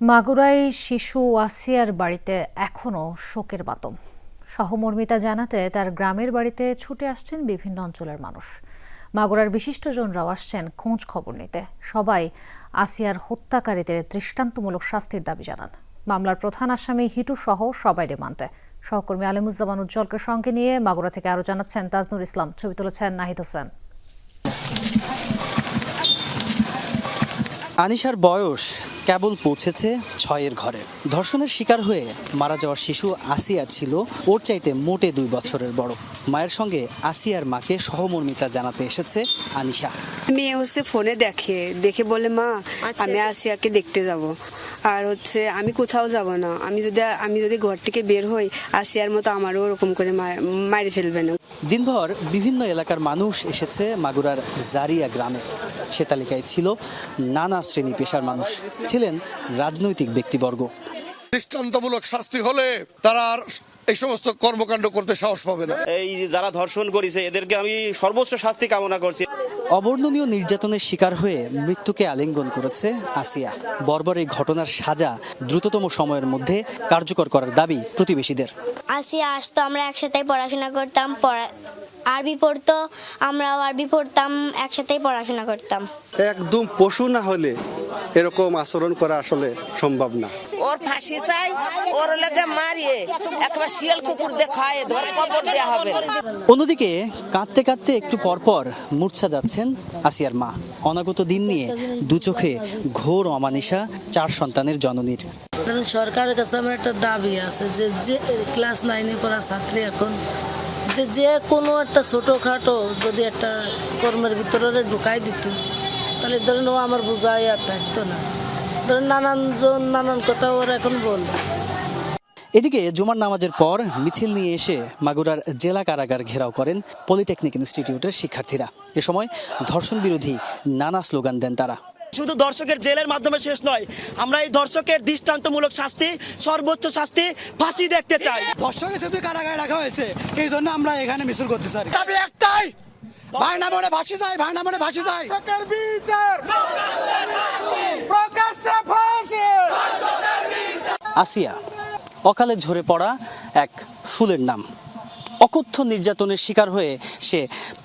মাগুরায় শিশু ওয়াসিয়ার বাড়িতে এখনও শোকের মাতম সহমর্মিতা জানাতে তার গ্রামের বাড়িতে ছুটে আসছেন বিভিন্ন অঞ্চলের মানুষ। মাগুরার বিশিষ্টজনরাও আসছেন খোঁজ খবর নিতে। সবাই আসিয়ার হত্যাকারীদের দৃষ্টান্তমূলক শাস্তির দাবি জানান। মামলার প্রধান আসামি হিটু সহ সবাই রিমান্ডে। সহকর্মী আলিমুজ্জামান উজ্জ্বলকে সঙ্গে নিয়ে মাগুরা থেকে আরও জানাচ্ছেন তাজনুর ইসলাম। ছবি তুলেছেন নাহিদ হোসেন। আনিশার বয়স কেবল পৌঁছেছে ছয়ের ঘরে। ধর্ষণের শিকার হয়ে মারা যাওয়া শিশু আসিয়া ছিল ওর চাইতে মোটে দুই বছরের বড়। মায়ের সঙ্গে আসিয়ার মাকে সহমর্মিতা জানাতে এসেছে আনিশা। মেয়ে হচ্ছে ফোনে দেখে দেখে বলে মা আমি আসিয়াকে দেখতে যাব। আর হচ্ছে আমি কোথাও যাব না। আমি যদি আমি যদি ঘর থেকে বের হই আসিয়ার মতো আমারও ওরকম করে মা- মারি ফেলবে না। দিনভর বিভিন্ন এলাকার মানুষ এসেছে মাগুরার জারিয়া গ্রামে। সে তালিকায় ছিল নানা শ্রেণি পেশার মানুষ। ছিলেন রাজনৈতিক ব্যক্তিবর্গ। দৃষ্টান্তমূলক শাস্তি হলে তারা আর এই সমস্ত কর্মকাণ্ড করতে সাহস পাবে না। এই যারা ধর্ষণ করেছে এদেরকে আমি সর্বোচ্চ শাস্তি কামনা করছি। অবর্ণনীয় নির্যাতনের শিকার হয়ে মৃত্যুকে আলিঙ্গন করেছে আসিয়া। বর্বর এই ঘটনার সাজা দ্রুততম সময়ের মধ্যে কার্যকর করার দাবি প্রতিবেশীদের। আসিয়া আসতো আমরা একসাথে পড়াশোনা করতাম পড়া আরবি পড়তো আমরাও আরবি পড়তাম একসাথেই পড়াশোনা করতাম। একদম পশু না হলে এরকম আচরণ করা আসলে সম্ভব না। ওর ফাঁসি চাই ওর লেগে মারিয়ে একবার শিয়াল কুকুর দেখায় ধরে কবর দেওয়া হবে। অন্যদিকে কাঁদতে কাঁদতে একটু পরপর মূর্ছা যাচ্ছেন আসিয়ার মা। অনাগত দিন নিয়ে দু চোখে ঘোর অমানিসা চার সন্তানের জননীর। কারণ সরকারের কাছে আমার একটা দাবি আছে যে যে ক্লাস নাইনে পড়া ছাত্রী এখন যে যে কোনো একটা ছোটোখাটো যদি একটা কর্মের ভিতরে ঢুকাই দিত, তাহলে ধরেন ও আমার বোঝাই আর থাকতো না। ধরেন নানান জন, নানান কথা ওরা এখন বলবে এদিকে জুমার নামাজের পর মিছিল নিয়ে এসে মাগুরার জেলা কারাগার ঘেরাও করেন পলিটেকনিক ইনস্টিটিউটের শিক্ষার্থীরা। এ সময় ধর্ষণ বিরোধী নানা স্লোগান দেন তারা। শুধু দর্শকের জেলের মাধ্যমে শেষ নয় আমরা এই দর্শকের দৃষ্টান্তমূলক শাস্তি সর্বোচ্চ শাস্তি ফাঁসি দেখতে চাই। দর্শকে শুধু কারাগারে রাখা হয়েছে এই জন্য আমরা এখানে মিছিল করতে চাই। তবে একটাই ভাই না মনে ভাসি যায় ভাই না মনে ভাসি যায় আসিয়া অকালে ঝরে পড়া এক ফুলের নাম। অকথ্য নির্যাতনের শিকার হয়ে সে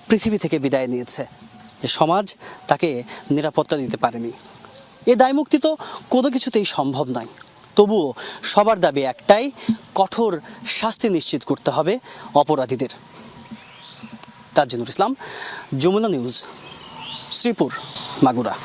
পৃথিবী থেকে বিদায় নিয়েছে। সমাজ তাকে নিরাপত্তা দিতে পারেনি। এ দায়মুক্তি তো কোনো কিছুতেই সম্ভব নয়। তবুও সবার দাবি একটাই, কঠোর শাস্তি নিশ্চিত করতে হবে অপরাধীদের। তাজনুর ইসলাম, যমুনা নিউজ, শ্রীপুর, মাগুরা।